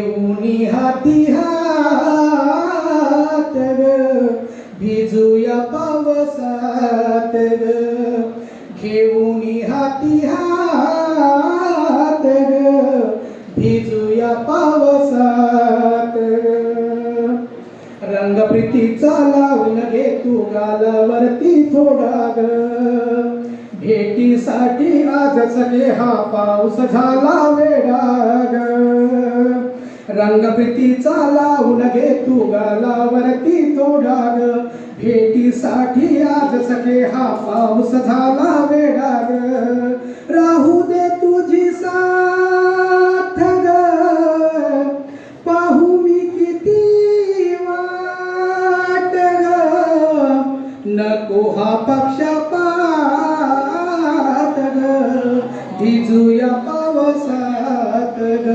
घेऊनी हाती हात भिजूया पावसात घेऊनी हाती हात भिजूया पावसात रंगप्रीतीचा लावून घे तू गालावरती थोडा ग. भेटीसाठी आज सगळे हा पाऊस झाला वेडा ग. रंगप्रीतीचा लावून घे तू गालावरती तो डाग भेटीसाठी आज सगळे हा पाऊस झाला वेडाग. राहू दे तुझी साथ ग. पाहू मी किती वाट ग. नको हा पक्षपात ग. भिजूया पावसात ग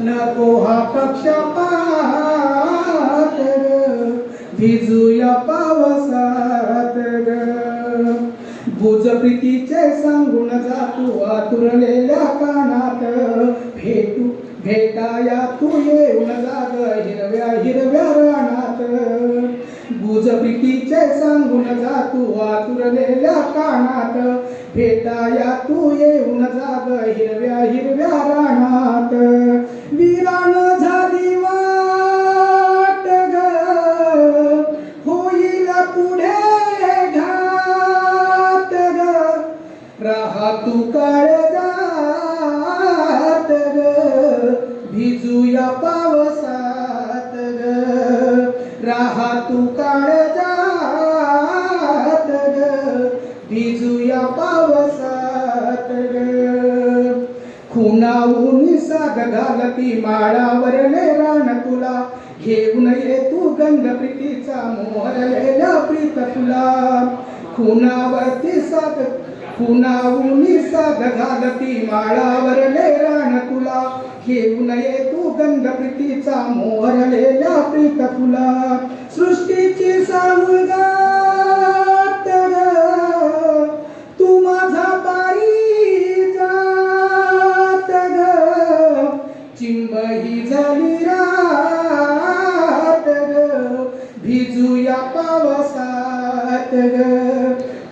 नको हा पक्षपात ग भिजूया पावसात ग बुज प्रीतीचे सांगून जातू आतुरलेल्या कानात भेटू भेटाया तू येऊन जाग हिरव्या हिरव्या रानात बुज प्रीतीचे सांगून जातू आतुरलेल्या कानात. भेटाया तू येऊन जाग हिरव्या हिरव्या रानात. विराण झाली वाट ग. होईल पुढे घात ग. राहा तू काळजात ग. भिजूया पावसात ग. राहा तू खुनावून साग घालती माळावरले रान तुला. घेऊन ये तू गंध प्रीतीचा मोहरलेला प्रीत तुला. खुनावरती साग खुना साग घालती माळावरले रान तुला. घेऊन ये तू गंध प्रीतीचा मोहरलेला प्रीत तुला. सृष्टीची सामुगात भिजूया पावसात ग.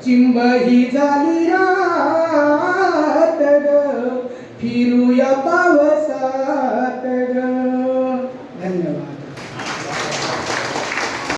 चिंब ही झाली रात ग. फिरूया पावसात